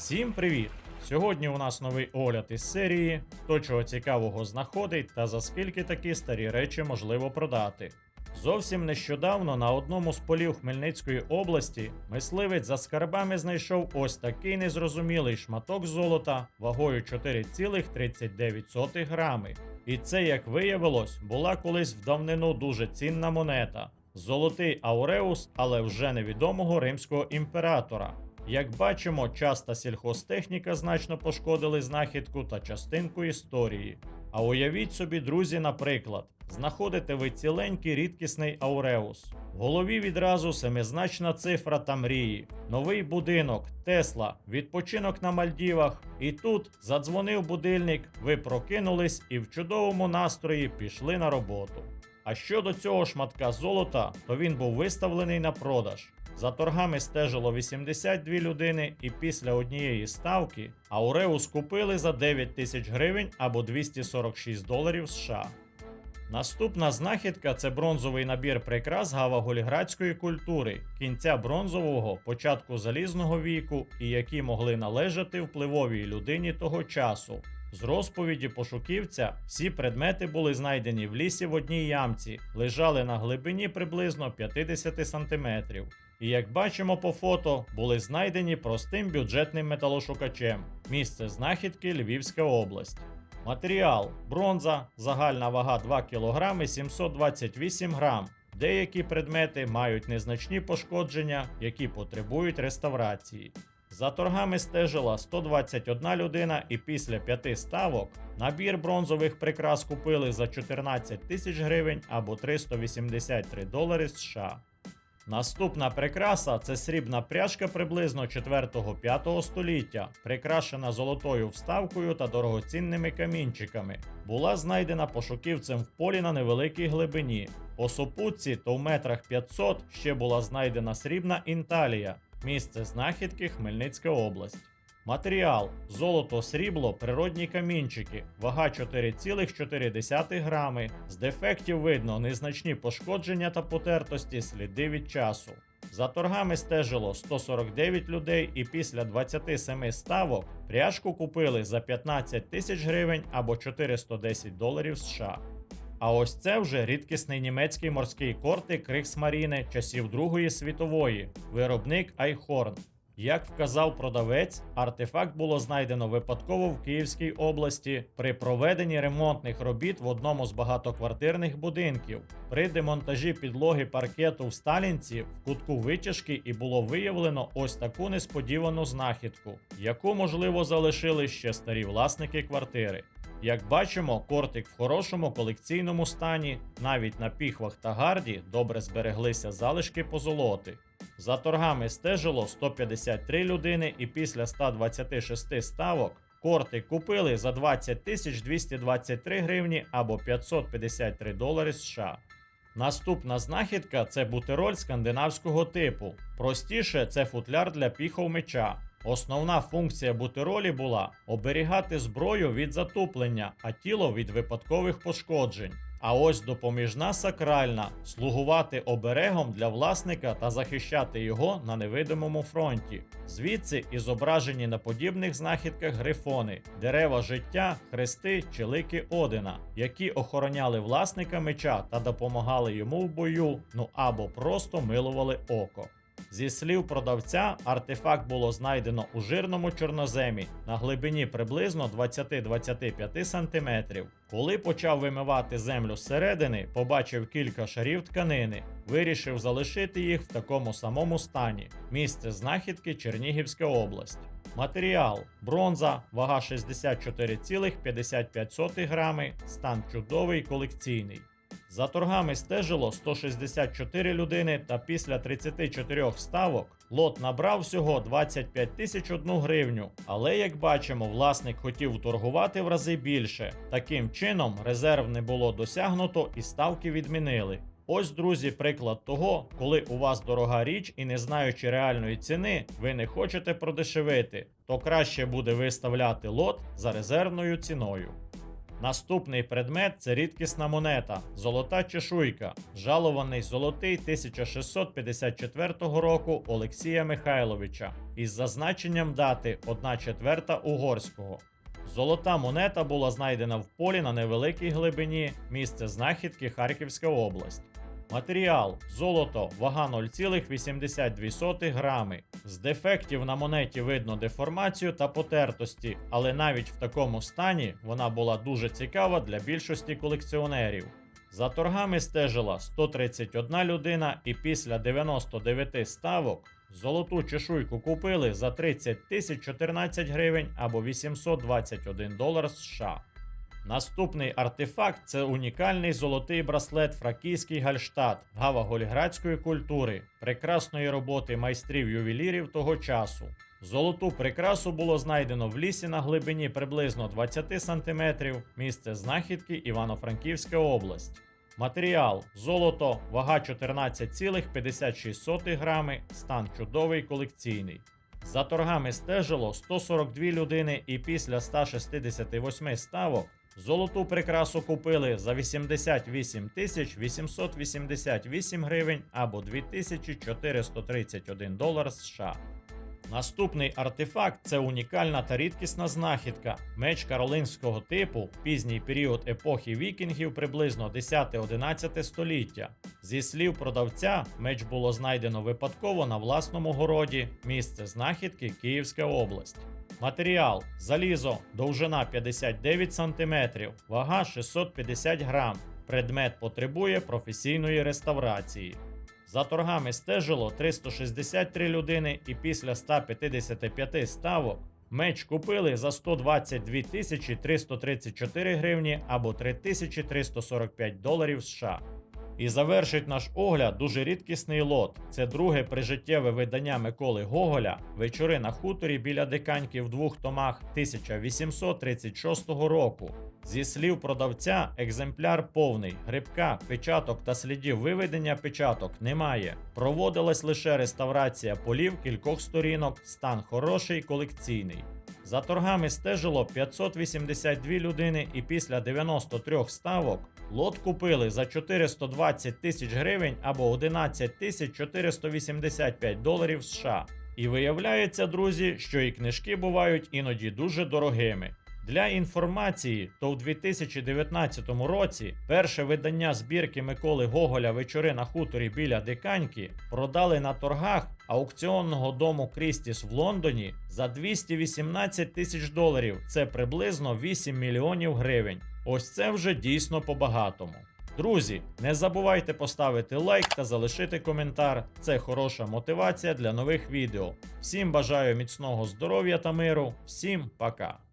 Всім привіт! Сьогодні у нас новий огляд із серії Хто чого цікавого знаходить та за скільки такі старі речі можливо продати. Зовсім нещодавно на одному з полів Хмельницької області мисливець за скарбами знайшов ось такий незрозумілий шматок золота вагою 4,39 грами. І це, як виявилось, була колись в давнину дуже цінна монета. Золотий ауреус, але вже невідомого римського імператора. Як бачимо, час та сільхозтехніка значно пошкодили знахідку та частинку історії. А уявіть собі, друзі, наприклад, знаходите ви ціленький рідкісний ауреус. В голові відразу семизначна цифра та мрії, новий будинок, Тесла, відпочинок на Мальдівах. І тут задзвонив будильник, ви прокинулись і в чудовому настрої пішли на роботу. А щодо цього шматка золота, то він був виставлений на продаж. За торгами стежило 82 людини, і після однієї ставки Ауреус купили за 9 тисяч гривень або 246 доларів США. Наступна знахідка це бронзовий набір прикрас гава-голіградської культури, кінця бронзового, початку залізного віку, і які могли належати впливовій людині того часу. З розповіді пошуківця всі предмети були знайдені в лісі в одній ямці, лежали на глибині приблизно 50 сантиметрів. І як бачимо по фото, були знайдені простим бюджетним металошукачем. Місце знахідки Львівська область. Матеріал бронза, загальна вага 2 кг 728 грам. Деякі предмети мають незначні пошкодження, які потребують реставрації. За торгами стежила 121 людина, і після п'яти ставок набір бронзових прикрас купили за 14 тисяч гривень або 383 долари США. Наступна прикраса це срібна пряжка приблизно 4-5 століття, прикрашена золотою вставкою та дорогоцінними камінчиками. Була знайдена пошуківцем в полі на невеликій глибині. По супутці то в метрах 500 ще була знайдена срібна інталія. Місце знахідки Хмельницька область. Матеріал: золото, срібло, природні камінчики, вага 4,4 грами. З дефектів видно незначні пошкодження та потертості сліди від часу. За торгами стежило 149 людей, і після 27 ставок пряжку купили за 15 тисяч гривень або 410 доларів США. А ось це вже рідкісний німецький морський кортик Криксмаріне часів Другої світової, виробник Айхорн. Як вказав продавець, артефакт було знайдено випадково в Київській області при проведенні ремонтних робіт в одному з багатоквартирних будинків. При демонтажі підлоги паркету в Сталінці в кутку витяжки і було виявлено ось таку несподівану знахідку, яку можливо залишили ще старі власники квартири. Як бачимо, кортик в хорошому колекційному стані, навіть на піхвах та гарді добре збереглися залишки позолоти. За торгами стежило 153 людини, і після 126 ставок кортик купили за 20 тисяч 223 гривні або 553 долари США. Наступна знахідка це бутероль скандинавського типу. Простіше це футляр для піхов меча. Основна функція бутеролі була оберігати зброю від затуплення, а тіло від випадкових пошкоджень. А ось допоміжна сакральна слугувати оберегом для власника та захищати його на невидимому фронті. Звідси і зображені на подібних знахідках грифони, дерева життя, хрести чи лики Одина, які охороняли власника меча та допомагали йому в бою, ну або просто милували око. Зі слів продавця, артефакт було знайдено у жирному чорноземі на глибині приблизно 20-25 см. Коли почав вимивати землю зсередини, побачив кілька шарів тканини, вирішив залишити їх в такому самому стані. Місце знахідки Чернігівська область. Матеріал бронза, вага 64,55 грами, стан чудовий колекційний. За торгами стежило 164 людини, та після 34 ставок лот набрав всього 25 тисяч одну гривню. Але як бачимо, власник хотів торгувати в рази більше. Таким чином, резерв не було досягнуто і ставки відмінили. Ось, друзі, приклад того, коли у вас дорога річ і не знаючи реальної ціни, ви не хочете продешевити, то краще буде виставляти лот за резервною ціною. Наступний предмет це рідкісна монета, золота чешуйка, жалований золотий 1654 року Олексія Михайловича із зазначенням дати 1 четверта угорського. Золота монета була знайдена в полі на невеликій глибині, місце знахідки Харківська область. Матеріал золото, вага 0,82 грами. З дефектів на монеті видно деформацію та потертості, але навіть в такому стані вона була дуже цікава для більшості колекціонерів. За торгами стежила 131 людина, і після 99 ставок золоту чешуйку купили за 30 тисяч 14 гривень або 821 долар США. Наступний артефакт це унікальний золотий браслет фракійський гальштадт гава-голіградської культури, прекрасної роботи майстрів-ювелірів того часу. Золоту прикрасу було знайдено в лісі на глибині приблизно 20 см, місце знахідки Івано-Франківська область. Матеріал золото, вага 14,56 грами, стан чудовий колекційний. За торгами стежило 142 людини, і після 168 ставок золоту прикрасу купили за 88 тисяч 888 гривень або 2431 долар США. Наступний артефакт це унікальна та рідкісна знахідка. Меч каролинського типу, пізній період епохи вікінгів, приблизно 10-11 століття. Зі слів продавця, меч було знайдено випадково на власному городі, місце знахідки Київська область. Матеріал залізо, довжина 59 см, вага 650 грам. Предмет потребує професійної реставрації. За торгами стежило 363 людини, і після 155 ставок меч купили за 122 тисячі 334 гривні або 3345 доларів США. І завершить наш огляд дуже рідкісний лот. Це друге прижиттєве видання Миколи Гоголя Вечори на хуторі біля диканьки в двох томах 1836 року. Зі слів продавця, екземпляр повний, грибка, печаток та слідів виведення печаток немає. Проводилась лише реставрація полів кількох сторінок, стан хороший, колекційний. За торгами стежило 582 людини, і після 93 ставок лот купили за 420 тисяч гривень або 11 тисяч 485 доларів США. І виявляється, друзі, що і книжки бувають іноді дуже дорогими. Для інформації, то в 2019 році перше видання збірки Миколи Гоголя Вечори на хуторі біля Диканьки продали на торгах аукціонного дому Крістіс в Лондоні за 218 тисяч доларів. Це приблизно 8 мільйонів гривень. Ось це вже дійсно по-багатому. Друзі, не забувайте поставити лайк та залишити коментар. Це хороша мотивація для нових відео. Всім бажаю міцного здоров'я та миру. Всім пока!